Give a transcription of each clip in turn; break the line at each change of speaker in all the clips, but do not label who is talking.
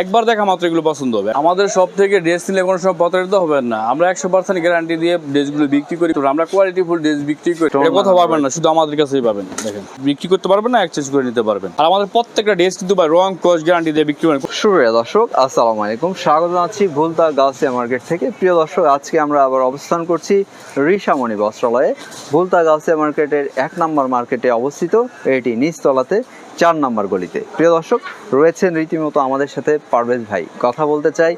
একবার দেখা মাত্র এগুলো পছন্দ হবে। আমাদের সব থেকে ড্রেস নিলে কোনো সময় প্রতারিত হবে না। আমরা একশো পার্সেন্ট গ্যারান্টি দিয়ে ড্রেসগুলো বিক্রি করি। আমরা কোয়ালিটি ফুল ড্রেস বিক্রি করি। কোথাও পারবেন না শুধু আমাদের কাছেই পাবেন। দেখেন বিক্রি করতে পারবেন না এক্সচেঞ্জ করে নিতে পারবেন। আর আমাদের প্রত্যেকটা ড্রেস কিন্তু রং ক্রস গ্যারান্টি দিয়ে বিক্রি করেন।
সুপ্রিয় দর্শক আসসালামু আলাইকুম। স্বাগত জানাচ্ছি ভুলতা গাছিয়া মার্কেট থেকে। প্রিয় দর্শক আজকে আমরা আবার অবস্থান করছি ঋষামণি বস্ত্রালয়ে। ভুলতা গাছিয়া মার্কেটের এক নম্বর মার্কেটে অবস্থিত। এটি নিচতলাতে। চার নাম্বার গলিতে। প্রিয় দর্শক, রয়েছেন রীতিমতো আমাদের সাথে পারভেজ ভাই। কথা বলতে চাই,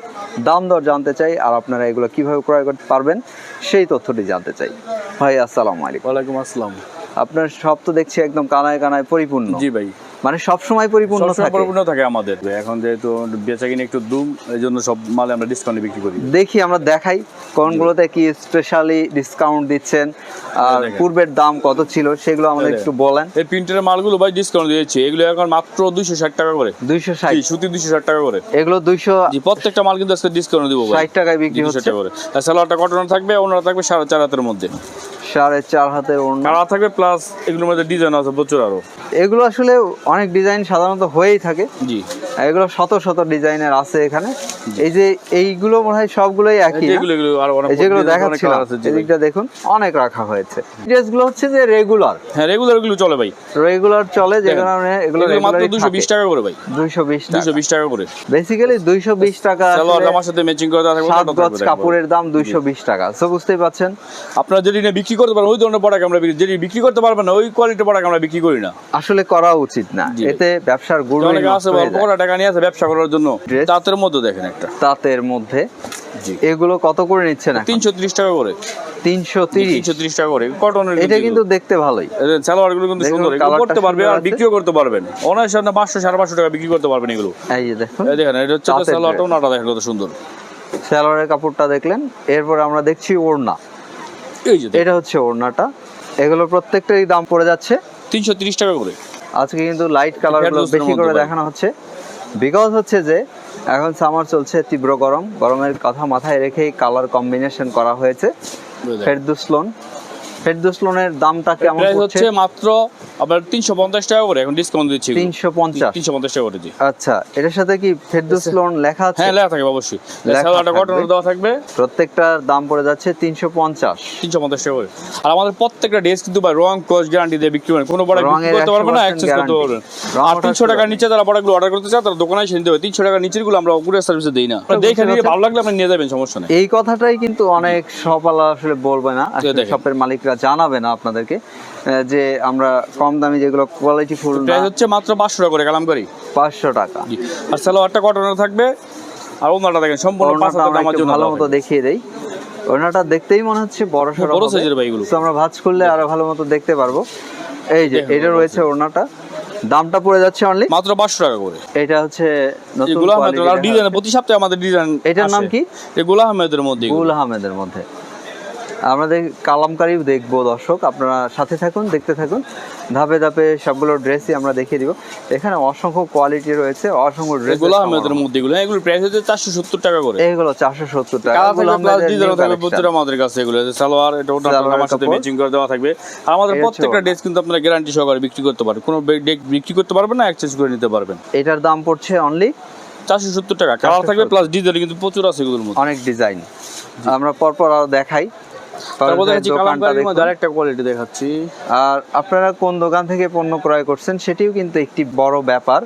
দাম দর জানতে চাই, আর আপনারা এগুলো কীভাবে ক্রয় করতে পারবেন, সেই তথ্যটি জানতে চাই। ভাই, আসসালামু আলাইকুম।
ওয়ালাইকুম আসসালাম।
আপনার সব তো দেখছি একদম কানায় কানায় পরিপূর্ণ।
জি ভাই।
মানে সব সময় পরিপূর্ণ থাকে।
পরিপূর্ণ থাকে আমাদের। এখন যেহেতু বেচা কিনে একটু দুম এই জন্য সব মালে আমরা ডিসকাউন্টে বিক্রি করি।
দেখি আমরা দেখাই। কোনগুলোতে কি স্পেশালি ডিসকাউন্ট দিচ্ছেন? আর পূর্বের দাম কত ছিল সেগুলো আমাদের একটু বলেন।
এই প্রিন্টের মালগুলো ভাই ডিসকাউন্ট দিয়েছি। এগুলো এখন মাত্র দুইশো ষাট টাকা করে।
দুইশো ষাট?
জি, সুতি দুইশো ষাট টাকা করে।
এগুলো দুইশো
জি প্রত্যেকটা মাল কিন্তু আজকে ডিসকাউন্ট দিব ভাই।
ষাট টাকায় বিক্রি হচ্ছে।
টাকা করে। সালোয়ারটা কটন থাকবে ওনারা থাকবে সাড়ে চার হাতের মধ্যে।
সাড়ে চার হাতের ওড়না।
থাকবে প্লাস এগুলোর মধ্যে ডিজাইন আছে প্রচুর আরও।
এগুলো আসলে অনেক ডিজাইন সাধারণত হয়েই থাকে।
জি।
এগুলো শত শত ডিজাইনের আছে এখানে। এই যে এইগুলো মনে হয় সবগুলোই একই যেগুলো দেখাচ্ছিলাম। এদিকটা দেখুন অনেক রাখা হয়েছে। ড্রেসগুলো হচ্ছে যে রেগুলার
হ্যাঁ রেগুলার এগুলো চলে ভাই।
রেগুলার চলে যে কারণে এগুলো
মাত্র দুইশো বিশ টাকা করে ভাই।
দুইশো বিশ টাকা।
দুইশো বিশ টাকা করে।
বেসিক্যালি দুইশো বিশ টাকা
সালোয়ার আমার সাথে ম্যাচিং করে থাকবে
সাত গজ কাপড়ের দাম দুইশো বিশ টাকা। সো বুঝতেই পারছেন
আপনারা যদি না বিক্রি করতে পারেন ওই ধরনের প্রোডাক্ট আমরা বিক্রি- যেটি বিক্রি করতে পারবেন না ওই কোয়ালিটির প্রোডাক্ট আমরা বিক্রি করি না।
আসলে করা উচিত না। এতে ব্যবসার গুরু
অনেকে আছে করে টাকা নিয়ে আছে ব্যবসা করার জন্য। তাঁতের মধ্যে দেখেন একটা।
তাঁতের মধ্যে? এগুলো কত করে নিচ্ছেন
তিনশো ত্রিশ টাকা করে।
তিনশো তিরিশ?
ত্রিশ টাকা করে। কটনের
এটা কিন্তু দেখতে ভালোই।
সালোয়ারগুলো কিন্তু সুন্দর। করতে পারবে আর বিক্রিও করতে পারবেন। অনেক সামনে পাঁচশো সাড়ে পাঁচশো টাকা বিক্রি করতে পারবেন এগুলো।
এই দেখুন
দেখেন এটা হচ্ছে সালোয়ারটা ওনাটা দেখেন কত সুন্দর।
স্যালোয়ারের কাপড়টা দেখলেন এরপর আমরা দেখছি ওড়না।
এই যে
এটা হচ্ছে ওড়নাটা। এগুলো প্রত্যেকটারই দাম পড়ে যাচ্ছে।
তিনশো ত্রিশ টাকা করে।
আজকে কিন্তু লাইট কালার বেশি করে দেখানো হচ্ছে। বিকজ হচ্ছে যে এখন সামার চলছে তীব্র গরম। গরমের কথা মাথায় রেখেই কালার কম্বিনেশন করা হয়েছে। ফেরদুসলোন ফেরদুসলোনের দামটা কেমন হচ্ছে
মাত্র তিনশো পঞ্চাশ টাকা করে এখন ডিসকাউন্ট দিচ্ছি।
তিনশো পঞ্চাশ।
তিনশো পঞ্চাশ টাকা করে জি।
আচ্ছা এটার সাথে কি ফেরদুসলোন লেখা আছে?
হ্যাঁ লেখা থাকবে অবশ্যই। দেওয়া থাকবে।
প্রত্যেকটার দাম পড়ে যাচ্ছে তিনশো পঞ্চাশ।
তিনশো পঞ্চাশ টাকা করে। আর আমাদের প্রত্যেকটা ড্রেস কিন্তু ভাই রং ক্রস গ্যারান্টি দিয়ে বিক্রি কোনো প্রোডাক্ট বিক্রি করতে পারবে না
100%
করতে। পারবেন আর
ওঠার
তিনশো টাকার নিচে যারা প্রোডাক্টগুলো অর্ডার করতে চায় তারা দোকানে এসে নিতে হবে তিনশো টাকার নিচেরগুলো আমরা কুরিয়ার সার্ভিসে দিই না। দেখে নিয়ে ভালো লাগলে আপনি নিয়ে যাবেন সমস্যা নেই।
এই কথাটাই কিন্তু অনেক শপালা আসলে বলবে না। শপের মালিকরা জানাবে না আপনাদেরকে যে আমরা কম দামি যেগুলো কোয়ালিটি ফুল
প্রাইস হচ্ছে মাত্র পাঁচশো টাকা করে কালাম করি
পাঁচশো টাকা।
আর সালোয়ারটা কটনের থাকবে। আর ওনাটা দেখেন সম্পূর্ণ
ভালো মতো দেখিয়ে দেই। ওড়নাটা দেখতেই মনে হচ্ছে বড় সড়ো
বড় সাইজের ভাই এগুলো।
আমরা ভাঁজ করলে আরও ভালো মতো দেখতে পারব। এই যে এটা রয়েছে ওড়নাটা। দামটা পড়ে যাচ্ছে অনলি
মাত্র পাঁচশো টাকা করে।
এটা হচ্ছে নতুন
ডিজাইন প্রতি সপ্তাহে আমাদের ডিজাইন
এটার নাম কি?
এগুলো আহমেদের মধ্যে।
গুল আহমেদের মধ্যে। আমাদের কালামকারী দেখব দর্শক আপনারা সাথে থাকুন দেখতে থাকুন। ধাপে ধাপে সবগুলো ড্রেসই আমরা দেখিয়ে দিব। এখানে অসংখ্য কোয়ালিটি রয়েছে অসংখ্য ড্রেস
এগুলো আহমেদের মধ্যে এগুলো এগুলো প্রাইস হচ্ছে চারশো সত্তর টাকা করে।
চারশো সত্তর টাকা।
কালার
গুল
থাকবে প্লাস
আহমেদের
ডিজাইন থাকবে
collection।
প্রচুর আমাদের কাছে এগুলো যে সালোয়ার এটা ওটা আমার সাথে ম্যাচিং করে দেওয়া থাকবে। আর আমাদের প্রত্যেকটা ড্রেস কিন্তু আপনারা গ্যারান্টি সহকারে বিক্রি করতে পারবেন। কোনো ডেক বিক্রি করতে পারবেন না এক্সচেঞ্জ করে নিতে পারবেন।
এটার দাম পড়ছে অনলি
চারশো সত্তর টাকা। কালার থাকবে প্লাস ডিজাইন কিন্তু প্রচুর আছে এগুলোর মধ্যে।
অনেক ডিজাইন আমরা পরপর আরও দেখাই।
দেখাচ্ছি।
আর আপনারা কোন দোকান থেকে পণ্য ক্রয় করছেন সেটিও কিন্তু একটি বড় ব্যাপার।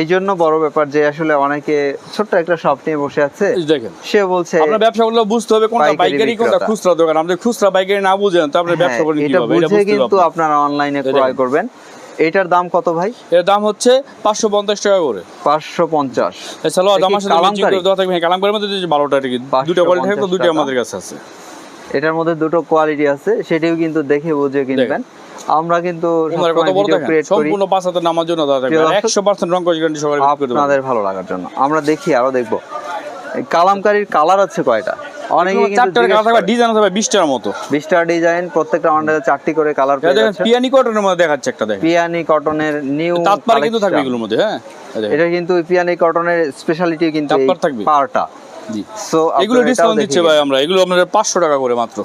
এই জন্য বড় ব্যাপার যে আসলে অনেকে ছোট্ট একটা শপ নিয়ে বসে আছে
দেখেন।
সে বলছে
আপনার ব্যবসা করলে বুঝতে হবে কোনটা
পাইকারি
কোনটা খুচরা দোকান। আপনি খুচরা পাইকারি না বুঝেন তো আপনি
হ্যাঁ,
ব্যবসা
এটা
কীভাবে এটা
বুঝে কিন্তু আপনারা অনলাইনে ক্রয় করবেন। এটার দাম কত ভাই?
এর দাম হচ্ছে পাঁচশো পঞ্চাশ টাকা করে।
পাঁচশো পঞ্চাশ।
এছাড়াও আমার সাথে করে দেওয়া থাকবে। হ্যাঁ কালামকারীর মধ্যে বারোটা কি। দুটো কোয়ালিটি থাকবে দুটো আমাদের কাছে আছে।
এটার মধ্যে দুটো কোয়ালিটি আছে সেটিও কিন্তু দেখে বুঝে কিনবেন। আমরা কিন্তু
সম্পূর্ণ নামার জন্য একশো পার্সেন্ট রং গ্যারান্টি
আপনাদের ভালো লাগার জন্য। আমরা দেখি আরও দেখব। এই কালামকারীর কালার আছে কয়টা? অনেকে
চারটার কালার থাকবে ডিজাইন থাকবে মতো।
বিশটা ডিজাইন প্রত্যেকটা চারটি করে কালার
এটা দেখেন পিয়ানি কটনের মধ্যে দেখাচ্ছে একটা দেখেন।
পিয়ানি কটনের নিউ
তাৎপারে কিন্তু থাকবে এগুলোর মধ্যে হ্যাঁ?
এটা কিন্তু পিয়ানি কটনের স্পেশালিটি কিন্তু
তাৎপার থাকবে।
পারটা সো
এগুলো ডিসকাউন্ট দিচ্ছে ভাই আমরা। এগুলো আপনাদের পাঁচশো টাকা করে মাত্র।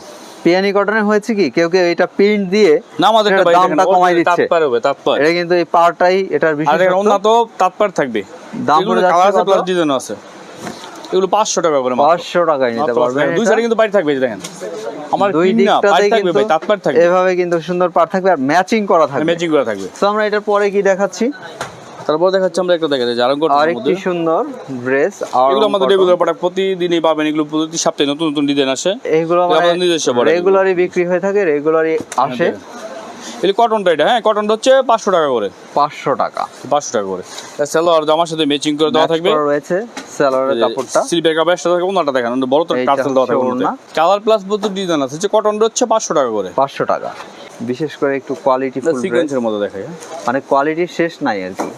পিয়ানি কটনে হয়েছে কি? কেউ কেউ এটা প্রিন্ট দিয়ে
আমাদের
দামটা কমাই দিচ্ছে।
তাৎপার হবে তাৎপার
এটা কিন্তু এই পারটাই এটার বিশেষ
তাৎপার থাকবে।
দাম
কালার আছে প্লাস ডিজাইন আছে। এগুলো পাঁচশো টাকা করে মাত্র।
পাঁচশো টাকায় নিতে
মাত্র
পারবেন
দুই। সাইডে কিন্তু বাইরে থাকবে এই দেখেন। আমার
দুই দিকটাতেই
থাকবে ভাই তাৎপার থাকবে।
এভাবে কিন্তু সুন্দর পার থাকবে আর ম্যাচিং করা থাকবে।
ম্যাচিং করা থাকবে।
তো আমরা এটার পরে কি দেখাচ্ছি?
তারপর দেখাচ্ছি আমরা একটা দেখা যাচ্ছে আরং
আর একটি সুন্দর ড্রেস আর
এগুলো আমাদের রেগুলার প্রোডাক্ট প্রতিদিনই পাবেন এগুলো প্রতি সপ্তাহে নতুন নতুন ডিজাইন আসে। এগুলো আমাদের নিজস্ব
রেগুলারই বিক্রি হয়ে থাকে রেগুলারই আসে।
এগুলো কটনটা এটা হ্যাঁ কটনটা হচ্ছে পাঁচশো টাকা করে।
পাঁচশো টাকা।
পাঁচশো টাকা করে। সালোয়ার জামার সাথে ম্যাচিং করে দেওয়া থাকবে।
রয়েছে সালোয়ারের কাপড়টা।
সিলভার কাপড় সাথে থাকবে ওনাটা দেখেন বড় তো টার্সেল দেওয়া থাকবে। কালার প্লাস প্রচুর ডিজাইন আছে হচ্ছে কটনটা হচ্ছে পাঁচশো টাকা করে।
পাঁচশো টাকা। বিশেষ করে একটু কোয়ালিটি ফুল
সিকোয়েন্সের মধ্যে দেখায়
মানে কোয়ালিটি শেষ নাই আর কি।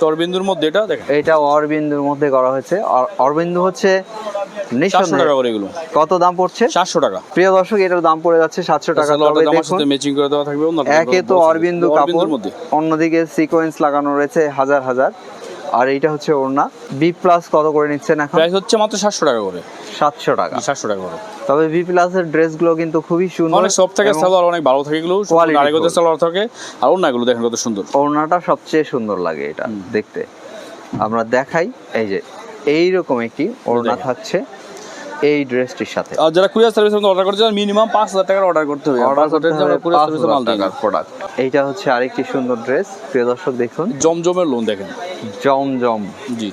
চরবিন্দুর মধ্যে এটা দেখেন।
এটা অরবিন্দুর মধ্যে করা হয়েছে। আর অরবিন্দু হচ্ছে
চারশো টাকা করে এগুলো।
কত দাম পড়ছে?
চারশো টাকা।
প্রিয় দর্শক এটার দাম পড়ে যাচ্ছে সাতশো টাকা।
ম্যাচিং করে দেওয়া থাকবে ওনাটা
একে তো অরবিন্দু কাপড় অন্যদিকে সিকোয়েন্স লাগানো রয়েছে হাজার হাজার। আর এইটা হচ্ছে ওড়না। বি প্লাস কত করে নিচ্ছেন এখন?
প্রাইস হচ্ছে মাত্র সাতশো টাকা করে।
সাতশো টাকা।
সাতশো টাকা করে।
তবে বি প্লাস এর ড্রেসগুলো কিন্তু খুবই সুন্দর
অনেক সব থেকে সালোয়ার অনেক ভালো থাকে গুলো
full।
সালোয়ার থাকে আর অন্যগুলো দেখেন কত সুন্দর।
ওড়নাটা সবচেয়ে সুন্দর লাগে এটা দেখতে। আমরা দেখাই এই যে এইরকম একটি ওড়না। থাকছে। এই ড্রেসটির সাথে।
আর যারা কুরিয়ার সার্ভিস অর্ডার করতে চান মিনিমাম পাঁচ হাজার টাকার অর্ডার করতে হবে।
অর্ডার
টাকার আমরা কুরিয়ার সার্ভিসে মাল না।
প্রোডাক্ট এইটা হচ্ছে আরেকটি সুন্দর ড্রেস। প্রিয় দর্শক দেখুন।
জমজমের লোন দেখেন।
জমজম।
জি।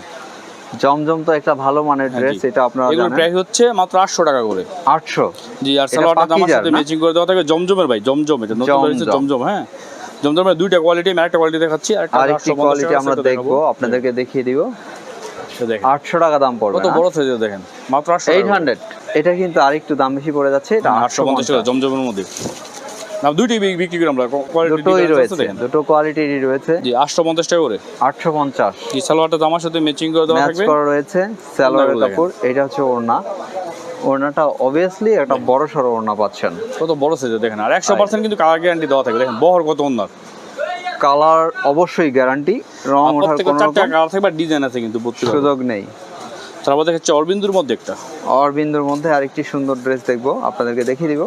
জমজম তো একটা ভালো মানের
হ্যাঁ,
ড্রেস এটা আপনারা জানেন।
প্রাইস হচ্ছে মাত্র আটশো টাকা করে।
আটশো?
জি আর সালোয়ারটা জামার সাথে ম্যাচিং করে দেওয়া থাকে। জমজমের ভাই জমজম। এটা নতুন বেরিয়েছে
জমজম।
হ্যাঁ। জমজমের দুইটা কোয়ালিটি আমি একটা কোয়ালিটি দেখাচ্ছি আর একটা
কোয়ালিটি আমরা দেখব। আপনাদেরকে দেখিয়ে দিব। আটশো টাকা দাম পড়বে
কত বড় সাইজের দেখেন? মাত্র
এইট হান্ড্রেড। এটা কিন্তু আরেকটু দাম বেশি পড়ে যাচ্ছে এটা
আটশো পঞ্চাশ টাকা জমজমের মধ্যে। না দুইটি বিক্রি করি আমরা কোয়ালিটি
দুটোই রয়েছে
দেখেন।
দুটো কোয়ালিটিরই রয়েছে।
জি আটশো পঞ্চাশ টাকা করে। এই সালোয়ারটা জামার সাথে ম্যাচিং করে দেওয়া
ম্যাচ করা রয়েছে সালোয়ারের
ওড়নাগুলো
কাপড় এটা হচ্ছে ওড়না। ওড়নাটা অবভিয়াসলি একটা বড় সড়ো ওড়না পাচ্ছেন।
কত বড় দেখেন আর একশো পার্সেন্ট কিন্তু কালার গ্যারান্টি দেওয়া থাকবে। দেখেন বহর কত অন্যার
কালার অবশ্যই গ্যারান্টি রং ওঠার কোনো রকম
কালার থাকবে ডিজাইন আছে কিন্তু
সুযোগ নেই।
তারপর দেখাচ্ছে অরবিন্দুর মধ্যে একটা।
অরবিন্দুর মধ্যে আরেকটি সুন্দর ড্রেস দেখব আপনাদেরকে দেখিয়ে দিব।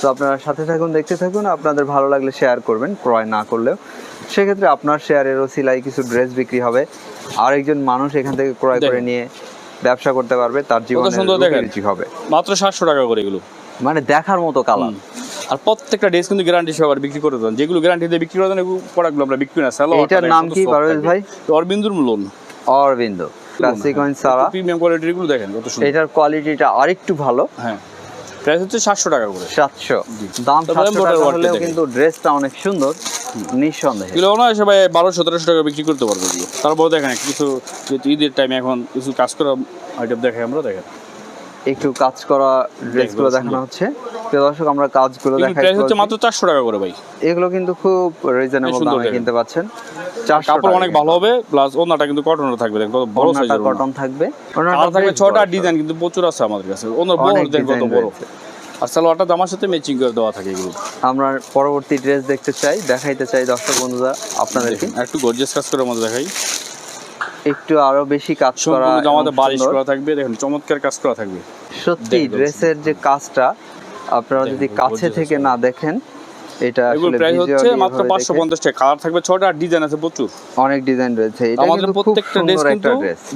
তো আপনারা সাথে থাকুন দেখতে থাকুন আপনাদের ভালো লাগলে শেয়ার করবেন ক্রয় না করলেও। সেক্ষেত্রে আপনার শেয়ারের ওসিলায় কিছু ড্রেস বিক্রি হবে। আরেকজন মানুষ এখান থেকে ক্রয় করে নিয়ে ব্যবসা করতে পারবে তার জীবনে হবে।
মাত্র সাতশো টাকা করে এগুলো।
মানে দেখার মতো কালার
আর প্রত্যেকটা ড্রেস কিন্তু গ্যারান্টি সহকারে বিক্রি করে দেন। যেগুলো গ্যারান্টি দিয়ে বিক্রি করে দেন প্রোডাক্টগুলো আমরা বিক্রি না স্যালো
এটার নাম কি পারভেজ ভাই?
অরবিন্দুর লোন
অরবিন্দ সিকোয়েন্স সারা।
প্রিমিয়াম কোয়ালিটিরগুলো দেখেন কত সুন্দর।
এটার কোয়ালিটিটা আরেকটু ভালো।
হ্যাঁ। প্রাইস হচ্ছে সাতশো টাকা করে।
সাতশো। দাম
তারপরে
সাতশো
মোটর
টাকা হলেও কিন্তু ড্রেসটা অনেক সুন্দর নিঃসন্দেহে।
না সবাই বারোশো সতেরোশো টাকা বিক্রি করতে পারবে তারপর দেখেন কিছু ঈদের টাইমে এখন কিছু কাজ করা আইটেম দেখাই আমরা দেখেন।
একটু কাজ করা ড্রেসগুলো। দেখানো হচ্ছে। প্রিয় দর্শক আমরা কাজগুলো
এগুলো
দেখাই
প্রাইস হচ্ছে মাত্র চারশো টাকা করে ভাই।
এগুলো কিন্তু খুব রিজনেবল দামে কিনতে পাচ্ছেন।
কাপড় অনেক ভালো হবে প্লাস ওনাটা কিন্তু কটনের থাকবে কত বড় সাইজের
কটন থাকবে। ওড়নাটা
আর থাকবে ডিজাইন কিন্তু প্রচুর আছে আমাদের কাছে। ওনার বড় দেখেন কত বড়। আর সালোয়ারটা জামার সাথে ম্যাচিং করে দেওয়া থাকে এগুলো।
আমরা পরবর্তী ড্রেস দেখতে চাই দেখাইতে চাই দর্শক বন্ধুরা আপনাদেরকে।
একটু গর্জিয়াস কাজ করে মধ্যে দেখাই।
একটু আরও বেশি কাজ করা
জামাতে বালিশ করা থাকবে দেখেন চমৎকার কাজ করা থাকবে।
সত্যি ড্রেসের যে কাজটা আপনারা যদি কাছে থেকে না দেখেন এটা আসলে
প্রাইস হচ্ছে মাত্র
এভাবে
পাঁচশো
দেখে
পঞ্চাশ টাকা। কালার থাকবে ছটা আর ডিজাইন আছে প্রচুর।
অনেক ডিজাইন রয়েছে। এটা
আমাদের প্রত্যেকটা ড্রেস কিন্তু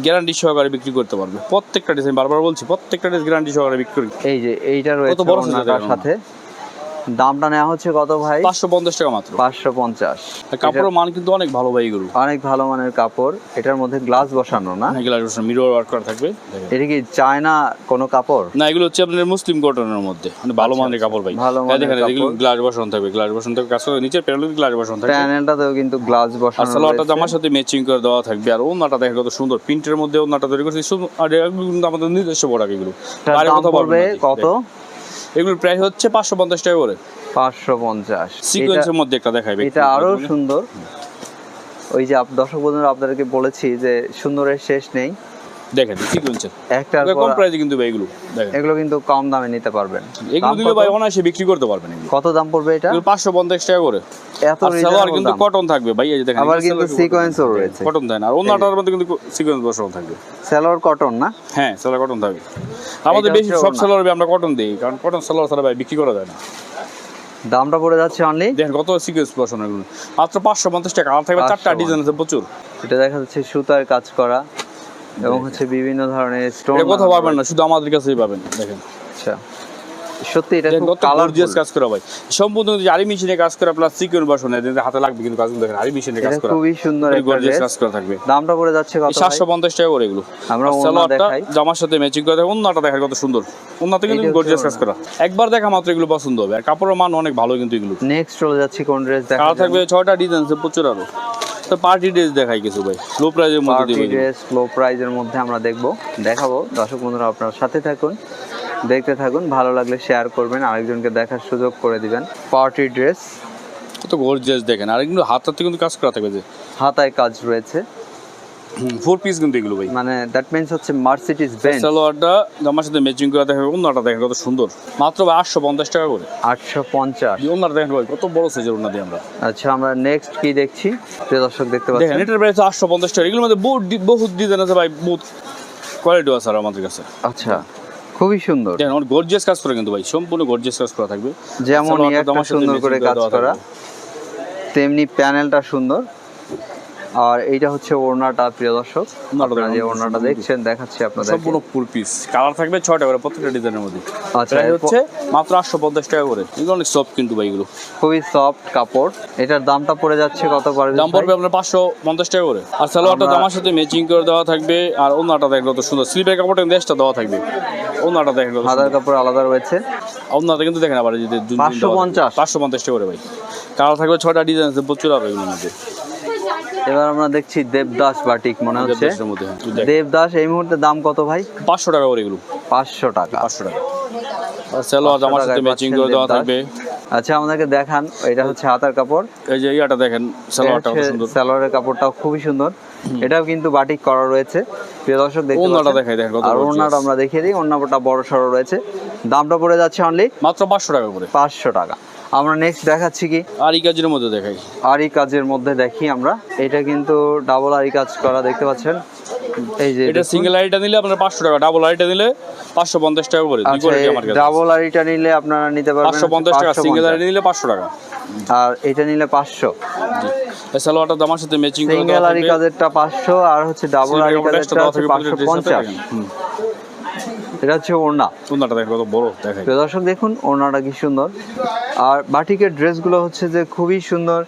গ্যারান্টি সহকারে বিক্রি করতে পারবে। প্রত্যেকটা আমি বারবার বলছি প্রত্যেকটা ড্রেস গ্যারান্টি সহকারে বিক্রি করি
এই যে এইটা রয়েছে
দেখেন
সাথে। দামটা নেওয়া হচ্ছে কত ভাই?
পাঁচশো পঞ্চাশ টাকা মাত্র।
পাঁচশো পঞ্চাশ।
কাপড়ের মান কিন্তু অনেক ভালো ভাই এগুলো।
অনেক ভালো মানের কাপড়। এটার মধ্যে গ্লাস বসানো না?
এগুলো মিরর ওয়ার্ক করা থাকবে।
এটা কি চায়না কোনো কাপড়?
না এগুলো হচ্ছে আপনার মুসলিম কটনের মধ্যে। মানে ভালো মানের কাপড় ভাই।
ভালো
দেখেন এগুলো গ্লাস বসানো থাকবে। গ্লাস বসানো থাকবে করে নিচের প্যানেল গ্লাস বসানো থাকবে।
প্যানেলটাতেও কিন্তু গ্লাস
আর
বসানো
সালোয়ারটা। জামার সাথে ম্যাচিং করে দেওয়া থাকবে। আর ওনাটা দেখেন কত সুন্দর। প্রিন্টের মধ্যে ওনাটা তৈরি করছে। আর আমাদের নিজস্ব প্রোডাক্ট এগুলো।
কত।
এগুলোর প্রাইস হচ্ছে পাঁচশো পঞ্চাশ টাকা করে।
পাঁচশো পঞ্চাশ।
সিকোয়েন্সের মধ্যে একটা দেখাই
এটা আরও সুন্দর। ওই যে দর্শক বন্ধুরা আপনাদেরকে বলেছি যে সুন্দরের শেষ নেই।
দেখেন সিকোয়েন্সের
একটার
কম প্রাইসে কিন্তু ভাই এগুলো
এগুলো কিন্তু কম দামে নিতে পারবেন।
এগুলো দিলে ভাই অনায়াসে বিক্রি করতে পারবেন
কত দাম পড়বে এটা?
পাঁচশো পঞ্চাশ টাকা করে।
এত
সালোয়ার কিন্তু কটন থাকবে ভাই এই যে দেখেন
আবার কিন্তু সিকোয়েন্সও রয়েছে।
কটন দেয় না আর মধ্যে কিন্তু সিকোয়েন্স বসানো থাকবে।
সেলোয়ার কটন না?
হ্যাঁ সালোয়ার কটন থাকবে। আমাদের বেশি সব। সালোয়ার আমরা কটন দিই কারণ কটন সালোয়ার ছাড়া ভাই বিক্রি করা যায় না।
দামটা পড়ে যাচ্ছে অনলি
দেখেন কত সিকোয়েন্স বসানো এগুলো। মাত্র পাঁচশো পঞ্চাশ টাকা আর থাকবে চারটা
550
ডিজাইন আছে প্রচুর।
এটা দেখা যাচ্ছে সুতার কাজ করা। এবং হচ্ছে বিভিন্ন ধরনের স্টোন
কোথাও পাবেন না শুধু আমাদের কাছেই পাবেন দেখেন।
আচ্ছা। সত্যি এটা খুব
কাজ করা ভাই। সম্পূর্ণ আরি মেশিনে কাজ করা প্লাস সিকোয়েন্স বসানো হাতে লাগবে কিন্তু কাজগুলো দেখেন আরি মেশিনে কাজ করা।
খুবই সুন্দর একটা
গর্জিয়াস কাজ করা থাকবে।
দামটা পড়ে যাচ্ছে কত ভাই?
সাতশো পঞ্চাশ টাকা করে এগুলো।
আমরা দেখাই।
জামার সাথে ম্যাচিং করে দেখেন কত সুন্দর। অন্যতে কিন্তু গর্জিয়াস কাজ করা। একবার দেখা মাত্র এগুলো পছন্দ হবে। আর কাপড়ের মান অনেক ভালো কিন্তু এগুলো।
নেক্সট চলে যাচ্ছি কোন ড্রেস দেখা
থাকবে ছয়টা ডিজাইন আছে প্রচুর আরও। তো পার্টি ড্রেস দেখাই কিছু ভাই। লো প্রাইজের মধ্যে
পার্টি ড্রেস লো প্রাইজের মধ্যে আমরা দেখব। দেখাবো। দর্শক বন্ধুরা আপনার সাথে থাকুন। দেখতে থাকুন ভালো লাগলে শেয়ার করবেন আরেকজনকে দেখার সুযোগ করে দিবেন। পার্টি ড্রেস
কত গর্জিয়াস দেখেন আর এগুলো হাতাতে কিন্তু কাজ করা থাকবে যে।
হাতায় কাজ রয়েছে।
ফোর পিস কিন্তু এগুলো ভাই।
মানে দ্যাট মিন্স হচ্ছে মার্সিডিজ বেঞ্চ
সালোয়ারটা জামার সাথে ম্যাচিং করা দেখেন অন্যটা দেখেন কত সুন্দর। মাত্র ভাই আটশো পঞ্চাশ টাকা করে।
আটশো পঞ্চাশ।
অন্যটা দেখেন ভাই কত বড় সাইজের অন্য দিয়ে আমরা।
আচ্ছা আমরা নেক্সট কি দেখছি? প্রিয় দর্শক দেখতে
দেখেন এটার প্রাইস আটশো পঞ্চাশ টাকা। এগুলোর মধ্যে বহুত বহুত ডিজাইন আছে ভাই বহুত কোয়ালিটি আছে আর আমাদের কাছে।
আচ্ছা। খুবই সুন্দর।
আমার গর্জিয়াস কাজ করে কিন্তু ভাই সম্পূর্ণ গর্জিয়াস কাজ করা থাকবে।
যেমন একটা সুন্দর করে কাজ করা। তেমনি প্যানেলটা সুন্দর। আর এইটা হচ্ছে ওড়নাটা প্রিয় দর্শক। আপনারা যে ওড়নাটা দেখছেন দেখাচ্ছি আপনাদের
সম্পূর্ণ ফুল পিস কালার থাকবে ছয়টা করে প্রত্যেকটা ডিজাইনের মধ্যে।
আচ্ছা
হচ্ছে মাত্র আটশো পঞ্চাশ টাকা করে। এগুলো অনেক সফট কিন্তু ভাই এগুলো।
খুবই সফট কাপড়। এটার দামটা পড়ে যাচ্ছে কত পারবে
দাম পড়বে আপনার পাঁচশো পঞ্চাশ টাকা করে। আর সালোয়ারটা জামার সাথে ম্যাচিং করে দেওয়া থাকবে। আর অন্যটা দেখেন কত সুন্দর। স্লিপের কাপড়টা দেশটা দেওয়া থাকবে। অন্যটা দেখেন কত
কাপড় আলাদা রয়েছে।
অন্যটা কিন্তু দেখেন আবার যদি
550
পাঁচশো পঞ্চাশ। টাকা করে ভাই। কালার থাকবে ছয়টা ডিজাইন আছে প্রচুর আর এগুলোর মধ্যে।
এবার আমরা দেখছি দেবদাস বাটিক মনে হচ্ছে?
হ্যাঁ।
দেবদাস এই মুহূর্তে দাম কত ভাই?
পাঁচশো টাকা করে এগুলো।
পাঁচশো টাকা।
পাঁচশো টাকা। আর সালোয়ার আমার সাথে ম্যাচিং করে দেওয়া থাকবে।
আচ্ছা আমাদেরকে দেখান এটা হচ্ছে হাতার কাপড়।
এই যে ইয়াটা দেখেন সালোয়ারটা সুন্দর।
সালোয়ারের কাপড়টাও খুবই সুন্দর। এটাও কিন্তু বাটিক করা রয়েছে। প্রিয় দর্শক দেখতে
ওড়নাটা
পাচ্ছেন।
দেখাই দেখেন
আর। ওড়নাটা আমরা দেখিয়ে দিই ওড়নাটা বড় সড়ো রয়েছে। দামটা পড়ে যাচ্ছে অনলি
মাত্র পাঁচশো টাকা করে।
পাঁচশো টাকা। আমরা নেক্সট দেখাচ্ছি কি?
আর কাজের মধ্যে দেখাই।
আরি কাজের মধ্যে দেখি আমরা। এটা কিন্তু ডাবল আরি কাজ করা দেখতে পাচ্ছেন? এই যে
এটা সিঙ্গেল আইটা নিলে আপনার পাঁচশো টাকা ডাবল আইটা নিলে পাঁচশো পঞ্চাশ টাকা করে দুই
আচ্ছা
কোয়ালিটি আমার কাছে
ডাবল আরিটা নিলে আপনারা নিতে পারবেন
পাঁচশো পঞ্চাশ টাকা সিঙ্গেল আইটা নিলে পাঁচশো টাকা।
আর এটা নিলে পাঁচশো।
জি। এই সালোয়ারটা জামার সাথে ম্যাচিং করে
সিঙ্গেল আরি কাজেরটা পাঁচশো আর হচ্ছে ডাবল
সিঙ্গেল
কাজেরটা
দেওয়া
হচ্ছে
থাকবে
পাঁচশো
প্রত্যেকটা ড্রেসের
পঞ্চাশ।
সাথে দেখেন। হুম।
এটা হচ্ছে ওড়না।
কোনটা দেখেন কত বড় দেখাই।
প্রিয় দর্শক দেখুন ওড়নাটা কি সুন্দর। আর বাটিকের ড্রেসগুলো হচ্ছে যে খুবই সুন্দর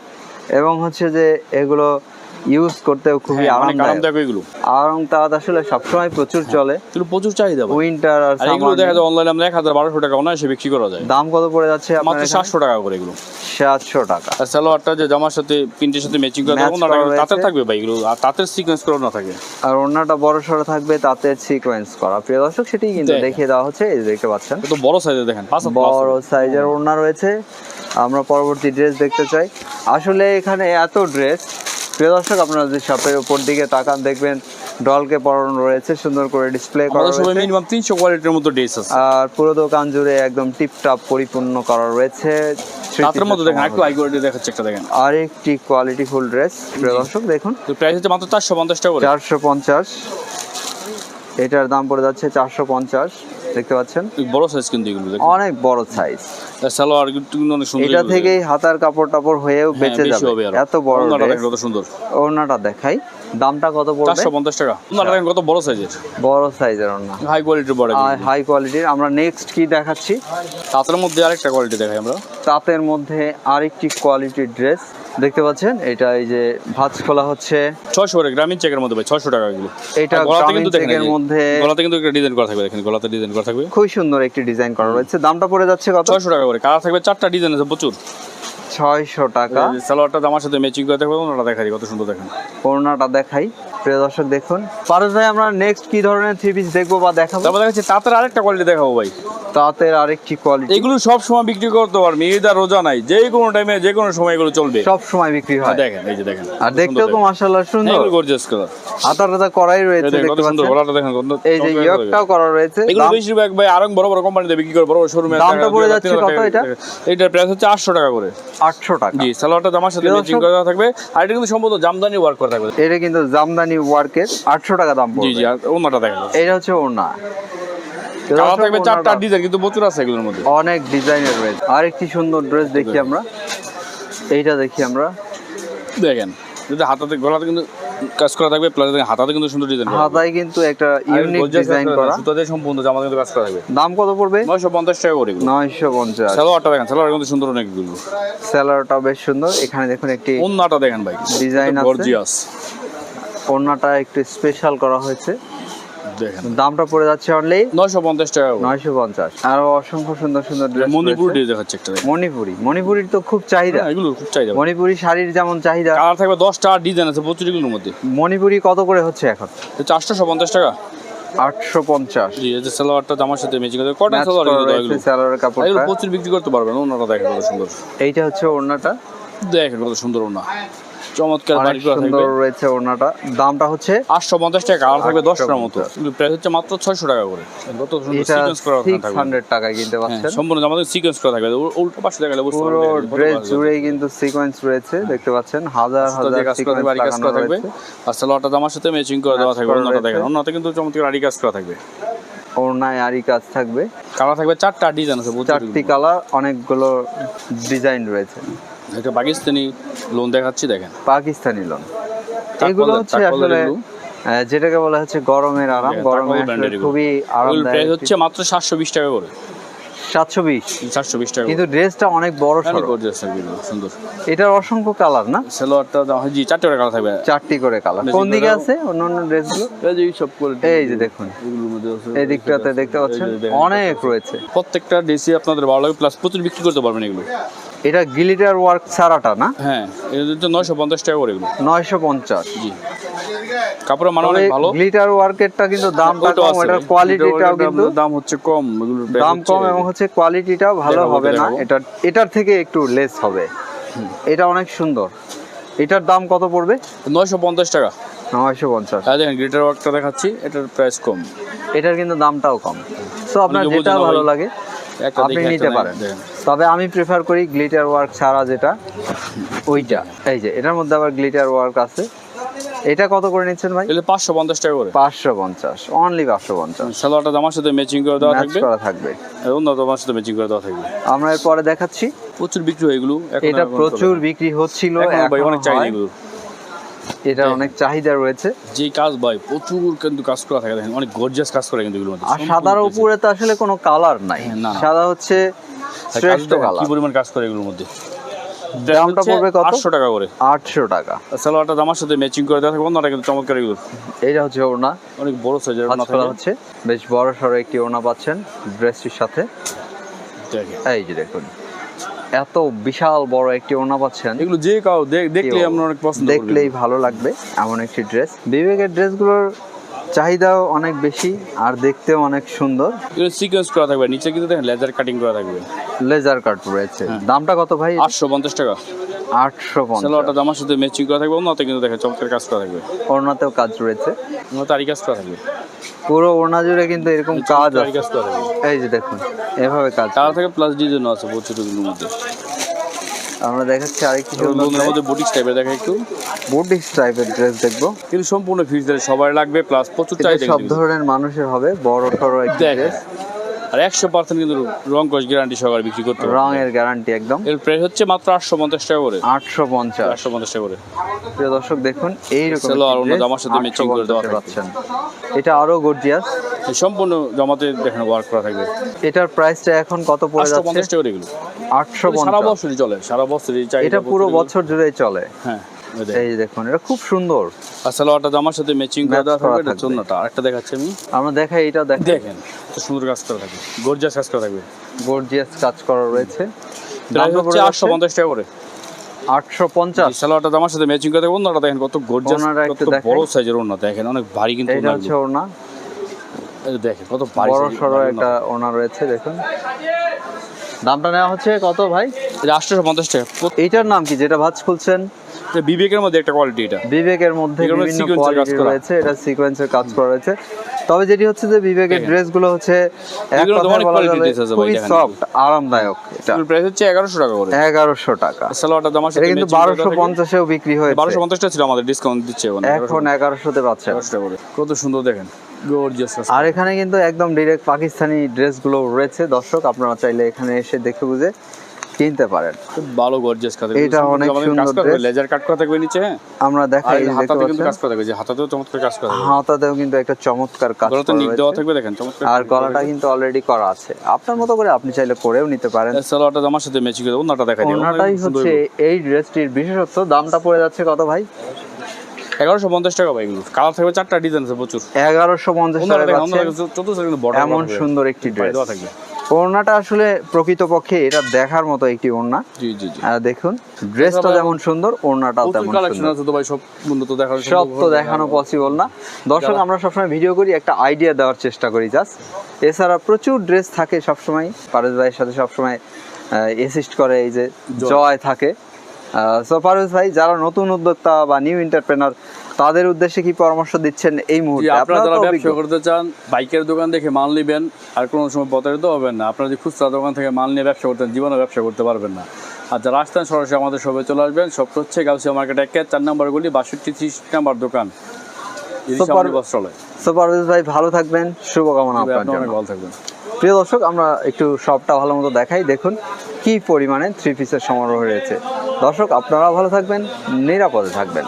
এবং হচ্ছে যে এগুলো ইউজ করতে খুবই
হ্যাঁ,
আরামদায়ক।
আরামদায়ক এগুলো।
আরামদায়ক আসলে সবসময় প্রচুর চলে।
এগুলো প্রচুর চাহিদা
উইন্টার আর
আর এগুলো দেখা যায় অনলাইনে আমরা এক হাজার বারোশো টাকা অনায়াসে বিক্রি করা যায়।
দাম কত পড়ে যাচ্ছে আপনার
মাত্র সাতশো টাকা করে এগুলো।
সাতশো টাকা।
আর সালোয়ারটা যে জামার সাথে প্রিন্টের সাথে ম্যাচিং করে দেবো না। তাতে থাকবে ভাই এগুলো আর তাঁতের সিকোয়েন্স করে না থাকে।
আর ওড়নাটা বড় সড়ো থাকবে তাতে সিকোয়েন্স করা। প্রিয় দর্শক সেটাই কিন্তু
দেখ।
দেখিয়ে দেওয়া হচ্ছে এই যে দেখতে পাচ্ছেন।
কত বড় সাইজের দেখেন
বড় সাইজের ওড়না রয়েছে। আমরা পরবর্তী ড্রেস দেখতে চাই। আসলে এখানে এত ড্রেস প্রিয় দর্শক আপনারা যে শপের উপর দিকে তাকান দেখবেন ডলকে পরানো রয়েছে সুন্দর করে ডিসপ্লে করা রয়েছে।
মিনিমাম তিনশো কোয়ালিটির মতো ড্রেস আছে।
আর পুরো দোকান জুড়ে একদম টিপটপ পরিপূর্ণ করা রয়েছে।
তাদের মধ্যে দেখেন একটু হাই কোয়ালিটি দেখাচ্ছে একটা দেখেন।
আরেকটি কোয়ালিটি ফুল ড্রেস প্রিয় দর্শক দেখুন।
তো প্রাইস হচ্ছে মাত্র চারশো পঞ্চাশ টাকা করে।
চারশো পঞ্চাশ। এটার দাম পড়ে যাচ্ছে চারশো পঞ্চাশ। দেখতে পাচ্ছেন?
বড় সাইজ কিন্তু এগুলো
অনেক বড় সাইজ
আর সালোয়ার কিন্তু অনেক সুন্দর
এটা থেকেই হাতার কাপড় টাপড় হয়েও
হ্যাঁ,
বেঁচে যাবে। এত বড়
ওড়নাটা কত সুন্দর।
ওড়নাটা দেখাই। দামটা কত পড়বে?
চারশো পঞ্চাশ টাকা। ওনারা কত বড় সাইজের
বড় সাইজের ওড়না।
হাই কোয়ালিটির বড়
হাই কোয়ালিটির আমরা নেক্সট কি দেখাচ্ছি?
তাদের মধ্যে আরেকটা কোয়ালিটি দেখাই আমরা।
তাঁতের মধ্যে আরেকটি কোয়ালিটির ড্রেস দেখতে পাচ্ছেন এটা এই যে ভাত খোলা হচ্ছে।
ছয়শো করে গ্রামীণ চেকের মধ্যে ভাই ছয়শো টাকা এগুলো।
এটা গ্রামীণ
কিন্তু
চেকের মধ্যে
গলাতে কিন্তু একটা ডিজাইন করা থাকবে দেখেন গলাতে ডিজাইন করা থাকবে।
খুবই সুন্দর একটি ডিজাইন করা রয়েছে। দামটা পড়ে যাচ্ছে কত?
ছয়শো টাকা করে কালার থাকবে চারটা ডিজাইন আছে প্রচুর।
ছয়শো টাকা।
এই যে সালোয়ারটা জামার সাথে ম্যাচিং করে থাকবে ওনারা দেখাই কত সুন্দর দেখেন।
ওনাটা দেখাই। প্রিয় দর্শক দেখুন। পারস ভাই আমরা নেক্সট কি ধরনের থ্রি পিস দেখব বা দেখাবো?
তারপর দেখাচ্ছি তাঁতের আরেকটা কোয়ালিটি দেখাবো ভাই।
তাঁতের আরেকটি কোয়ালিটি
এগুলো সব সময় বিক্রি করতে পারবে ঈদ আর রোজা নাই যে কোনো টাইমে যে কোনো সময় এগুলো চলবে।
সব সময় বিক্রি হয়।
দেখেন এই যে দেখেন
আর দেখতেও তো মাশাআল্লাহ সুন্দর।
গর্জিয়াস কালার
করাই রয়েছে দেখতে
সুন্দর
পাচ্ছেন?
গলাটা দেখেন
এই যে ইয়কটাও করা রয়েছে।
এগুলো বেশিরভাগ ভাই আরং বড় বড় কোম্পানিতে বিক্রি করে বড় বড় শোরুমে
দামটা পড়ে যাচ্ছে কত এটা?
এইটার প্রাইস হচ্ছে 800 টাকা করে।
800 টাকা।
জি সালোয়ারটা জামার সাথে ম্যাচিং করা থাকবে। আর এটা কিন্তু সম্পূর্ণ জামদানি ওয়ার্ক করা থাকবে।
এটা কিন্তু জামদানি ওয়ার্কের 800 টাকা দাম
জি জি ওনাটা দেখেন
এটা হচ্ছে
কালার থাকবে চারটা ডিজাইন কিন্তু প্রচুর আছে এগুলোর মধ্যে।
অনেক ডিজাইনের রয়েছে। আর একটি সুন্দর ড্রেস দেখি আমরা। এইটা দেখি আমরা।
দেখেন যদি হাতাতে গলাতে কিন্তু কাজ করা থাকবে প্লাস হাতাতে কিন্তু সুন্দর ডিজাইন
হাতায় কিন্তু একটা ইউনিক ডিজাইন করা।
সুতা সম্পূর্ণ জামা কিন্তু কাজ করা থাকবে।
দাম কত পড়বে?
নয়শো পঞ্চাশ টাকা করে এগুলো।
নয়শো পঞ্চাশ।
সালোয়ারটা দেখেন সালোয়ার কিন্তু সুন্দর অনেক এগুলো।
স্যালারটা বেশ সুন্দর। এখানে দেখুন একটি
ওন্নাটা দেখেন ভাই
Design আছে।
গর্জিয়াস
ওড়নাটা একটু স্পেশাল করা হয়েছে।
দেখেন।
দামটা পড়ে যাচ্ছে অনলি
নয়শো পঞ্চাশ টাকা করে।
নয়শো পঞ্চাশ। আরও অসংখ্য সুন্দর সুন্দর ড্রেস
মণিপুর দিয়ে দেখাচ্ছে একটা।
মণিপুরি। মণিপুরির তো খুব চাহিদা।
হ্যাঁ, এগুলো খুব চাহিদা।
মণিপুরি শাড়ির যেমন চাহিদা।
কালার থাকবে দশটা ডিজাইন আছে প্রচুর এগুলোর মধ্যে।
মণিপুরি কত করে হচ্ছে এখন?
চারশোশো পঞ্চাশ টাকা।
আটশো পঞ্চাশ।
জি এই যে সালোয়ারটা জামার সাথে ম্যাচিং করে কটন সালোয়ার এগুলো? এগুলো প্রচুর বিক্রি করতে পারবেন ওনাটা দেখেন কত সুন্দর।
এইটা হচ্ছে ওড়নাটা।
দেখেন কত সুন্দর ওনা চমৎকার
সুন্দর রয়েছে দামটা হচ্ছে
আটশো পঞ্চাশ টাকা কালার থাকবে মতো।
850
প্রাইস হচ্ছে মাত্র ছয়শো টাকা করে। কত সুন্দর সিকোয়েন্স করা থাকবে।
হান্ড্রেড টাকায় কিনতে
হ্যাঁ,
পাচ্ছেন।
সম্পূর্ণ আমাদের সিকোয়েন্স করা থাকবে। উল্টো পাশে দেখালে বুঝতে পারবেন। কত
ড্রেস
ভালো।
কিন্তু সিকোয়েন্স রয়েছে দেখতে পাচ্ছেন। হাজার হাজার সিকোয়েন্স
থাকবে, আরি কাজ
লাগানো
করা থাকবে। আর সালোয়ারটা জামার সাথে ম্যাচিং করে দেওয়া থাকবে দেখেন। কিন্তু চমৎকার আরি কাজ করা থাকবে।
ওড়নায় আরি কাজ থাকবে।
কালার থাকবে চারটা ডিজাইন আছে
চারটি কালার অনেকগুলো ডিজাইন রয়েছে।
এটা পাকিস্তানি লোন দেখাচ্ছি দেখেন।
পাকিস্তানি লোন এগুলো হচ্ছে আসলে যেটাকে বলা হচ্ছে গরমের আরাম।
গরমের
গরমে
তাকওয়াল
আসলে
brand এর এগুলো।
খুবই
প্রাইস
আরামদায়ক
হচ্ছে মাত্র সাতশো বিশ টাকা করে।
সাতশো বিশ।
সাতশো বিশ টাকা।
কিন্তু ড্রেসটা অনেক বড়
সুন্দর।
এটার অসংখ্য কালার না?
সালোয়ারটা জি চারটে করে কালার থাকবে।
চারটি করে কালার। কোন দিকে আছে অন্য অন্য ড্রেসগুলো?
এই সব quality
এই যে দেখুন। এই দিকটাতে দেখতে পাচ্ছেন? অনেক রয়েছে।
প্রত্যেকটা ডিসি আপনাদের ভালো লাগে প্লাস প্রচুর বিক্রি করতে পারবেন এগুলো।
এটা গিলিটার ওয়ার্ক ছাড়াটা না?
হ্যাঁ এটা নয়শো পঞ্চাশ টাকা করে এগুলো।
নয়শো পঞ্চাশ।
জি। কাপড়ের মান অনেক ভালো।
গ্লিটার ওয়ার্কেরটা কিন্তু দামটা কম এটার কোয়ালিটিটাও কিন্তু
দাম হচ্ছে কম
দাম কম এবং হচ্ছে কোয়ালিটিটাও ভালো হবে না। এটা এটার থেকে একটু লেস হবে। এটা অনেক সুন্দর। এটার দাম কত পড়বে?
নয়শো পঞ্চাশ টাকা।
নয়শো পঞ্চাশ।
আর দেখেন গ্লিটার ওয়ার্কটা দেখাচ্ছি এটার প্রাইস কম।
এটার কিন্তু দামটাও কম। সো আপনার যেটা ভালো লাগে আপনি নিতে পারেন। তবে আমি প্রেফার করি গ্লিটার ওয়ার্ক ছাড়া যেটা ওইটা। এই যে এটার মধ্যে আবার গ্লিটার ওয়ার্ক আছে। এটা কত করে নিচ্ছেন ভাই?
পাঁচশো পঞ্চাশ টাকা করে।
পাঁচশো পঞ্চাশ অনলি পাঁচশো পঞ্চাশ।
সালোয়ারটা জামার সাথে ম্যাচিং করে দেওয়া
ম্যাচ
থাকবে।
করা থাকবে।
অন্য জামার সাথে ম্যাচিং করে দেওয়া থাকবে।
আমরা এরপরে দেখাচ্ছি।
প্রচুর বিক্রি হয় এগুলো এখন
এটা প্রচুর বিক্রি হচ্ছিল
এখন ভাই অনেক চাহিদা এগুলো।
এটার অনেক চাহিদা রয়েছে।
যে কাজ ভাই প্রচুর কিন্তু কাজ করা থাকে দেখেন অনেক গর্জিয়াস কাজ করে কিন্তু এগুলো
আর সাদার উপরে তো আসলে কোনো কালার নাই।
হ্যাঁ।
সাদা হচ্ছে শ্রেষ্ঠ কালার
কি পরিমাণ কাজ করে এগুলোর মধ্যে?
দামটা পড়বে কত?
আটশো টাকা করে।
আটশো টাকা।
সালোয়ারটা জামার সাথে ম্যাচিং করে দেওয়া থাকবে অন্যটা কিন্তু চমৎকার এগুলো।
এইটা হচ্ছে ওড়না।
অনেক বড় সাইজের থাকে।
হচ্ছে। বেশ বড় সড়ো একটি ওড়না পাচ্ছেন ড্রেসটির সাথে। এই যে দেখুন। এত বিশাল বড় একটি ওড়না পাচ্ছেন।
এগুলো যে কাউ দেখলে আমরা অনেক পছন্দ
দেখলেই ভালো লাগবে এমন একটি ড্রেস। বিবেকের ড্রেসগুলোর চাহিদাও অনেক বেশি আর দেখতেও অনেক সুন্দর।
সিকোয়েন্স করা থাকবে নিচে কিন্তু দেখেন লেজার কাটিং করা থাকবে।
লেজার কাট রয়েছে।
হ্যাঁ।
দামটা কত ভাই?
আটশো পঞ্চাশ টাকা।
আটশো পঞ্চাশ।
জামার সাথে ম্যাচিং করা থাকবে অন্যতে কিন্তু দেখেন চমৎকার কাজ করা থাকবে।
ওড়নাতেও কাজ রয়েছে।
আরি কাজ করা থাকবে।
পুরো ওড়না জুড়ে কিন্তু এরকম কাজ এই যে দেখুন এভাবে কাজ
কালার থেকে প্লাস ডিজাইন আছে প্রচুর মধ্যে।
আমরা দেখাচ্ছি আরেকটি
মধ্যে বুটিক্স টাইপের দেখা একটু।
বুটিক্স টাইপের ড্রেস দেখব।
কিন্তু সম্পূর্ণ ফিচার সবার লাগবে প্লাস প্রচুর
চাই
চাহিদা
সব ধরনের মানুষের হবে বড়
দেখেন
ড্রেস
আর একশো পার্সেন্ট কিন্তু রং কস গ্যারান্টি সহকারে বিক্রি করতে
রঙের গ্যারান্টি একদম।
এর প্রাইস হচ্ছে মাত্র আটশো পঞ্চাশ টাকা করে।
আটশো পঞ্চাশ।
আটশো পঞ্চাশ টাকা করে।
প্রিয় দর্শক দেখুন এইরকম
Salo আর অন্য জামার সাথে matching করে দেওয়া
পাচ্ছেন। এটা আরও গর্জিয়াস
সম্পূর্ণ জমাতে দেখেন ওয়ার্ক করা থাকবে।
এটার প্রাইসটা এখন কত পড়ে যাচ্ছে?
পঞ্চাশ টাকা করে এগুলো।
আটশো
সারা
পঞ্চাশ
বছরই চলে সারা বছরই চাহিদা
এটা পুরো বছর জুড়েই চলে।
হ্যাঁ।
এই দেখুন এটা খুব সুন্দর।
আর সালোয়ারটা জামার সাথে ম্যাচিং করে দেওয়া থাকবে এটা। চন্নটা আরেকটা দেখাচ্ছি আমি।
আমরা দেখাই এটা দেখ
দেখেন সুন্দর কাজ করা থাকবে। গর্জিয়াস কাজ করা থাকবে।
গর্জিয়াস কাজ করা রয়েছে।
প্রাইস হচ্ছে আটশো পঞ্চাশ টাকা করে।
আটশো পঞ্চাশ।
সালোয়ারটা আমার সাথে ম্যাচিং করে অন্যটা দেখেন কত গর্জিয়াস
ওড়নাটা
কত
একটু
বড় সাইজের ওড়না দেখেন অনেক ভারী কিন্তু
এটা হচ্ছে
দেখেন কত ভারী
বড় সড়ো একটা রয়েছে দেখুন। দামটা নেওয়া হচ্ছে কত ভাই?
এটা আটশোশো পঞ্চাশ টাকা।
এইটার নাম কি যেটা ভাজ খুলছেন?
বিবেকের মধ্যে একটা কোয়ালিটি এটা।
বিবেকের মধ্যে বিভিন্ন কোয়ালিটি রয়েছে এটা সিকোয়েন্সের কাজ করা রয়েছে। তবে যেটি হচ্ছে যে বিবেকের। ড্রেসগুলো হচ্ছে এক কথায় বলা যাবে
dress আছে ভাই,
খুবই সফট আরামদায়ক এটা।
প্রাইস হচ্ছে টাকা করে।
টাকা।
সালোয়ারটা
কিন্তু বিক্রি হয়েছে।
টাকা ছিল আমাদের ডিসকাউন্ট দিচ্ছে এখন
এখন পাচ্ছে।
টাকা করে। কত সুন্দর দেখেন।
আর এখানে কিন্তু একদম ডিরেক্ট পাকিস্তানি ড্রেসগুলো রয়েছে। দর্শক আপনারা চাইলে এখানে এসে দেখে বুঝে কিনতে পারেন।
খুব ভালো গর্জিয়াস কাজ।
এটা অনেক সুন্দর
লেজার কাট করা থাকবে নিচে?
আমরা দেখাই
এই হাতাতে কিন্তু কাজ করা থাকবে। যে হাতাতেও চমৎকার কাজ করা থাকবে।
হাতাতেও কিন্তু একটা চমৎকার কাজ করা
নিক দেওয়া থাকবে দেখেন চমৎকার
আর গলাটা কিন্তু অলরেডি করা আছে। আপনার মতো করে আপনি চাইলে করেও নিতে পারেন।
সালোয়ারটা আমার সাথে ম্যাচিং করে ওনাটা দেখা দিই।
ওনাটাই হচ্ছে এই ড্রেসটির বিশেষত্ব। দামটা পড়ে যাচ্ছে কত ভাই?
এগারোশো পঞ্চাশ টাকা ভাই এগুলো। কালার থাকবে চারটা ডিজাইন আছে প্রচুর।
এগারোশো পঞ্চাশ টাকা এমন সুন্দর একটি ড্রেস
দেওয়া থাকবে।
ওড়নাটা আসলে প্রকৃতপক্ষে এটা দেখার মতো একটি ওড়না।
জি জি জি।
দেখুন ড্রেসটা যেমন সুন্দর ওড়নাটাও তেমন
কালেকশন আছে তো ভাই সব বন্ধু তো দেখার
সব তো দেখানো পসিবল না। দর্শক আমরা সবসময় ভিডিও করি একটা আইডিয়া দেওয়ার চেষ্টা করি জাস্ট এছাড়া প্রচুর ড্রেস থাকে সবসময়। পারভেজ ভাইয়ের সাথে সবসময় অ্যাসিস্ট করে এই যে
জয়।
জয় থাকে। সো পারভেজ ভাই যারা নতুন উদ্যোক্তা বা নিউ এন্টারপ্রেনার তাদের উদ্দেশ্যে কি পরামর্শ দিচ্ছেন এই মুহূর্তে?
আপনারা যারা ব্যবসা করতে চান বাইকের দোকান দেখে মাল নেবেন আর কোনো সময় প্রতারিত হবেন না। আপনারা যদি খুচরা দোকান থেকে মাল নিয়ে ব্যবসা করতেন জীবনে ব্যবসা করতে পারবেন না। আর যারা আসতেন সরাসরি আমাদের সবাই চলে আসবেন। সব হচ্ছে গাউসিয়া মার্কেট একে চার নাম্বার গুলি বাষট্টি ত্রিশ নাম্বার দোকান।
ভাই ভালো থাকবেন শুভকামনা আপনার
আপনার
জন্য।
ভালো থাকবেন।
প্রিয় দর্শক আমরা একটু সবটা ভালো মতো দেখাই। দেখুন কি পরিমাণে থ্রি পিসের সমারোহ রয়েছে। দর্শক আপনারা ভালো থাকবেন নিরাপদে থাকবেন।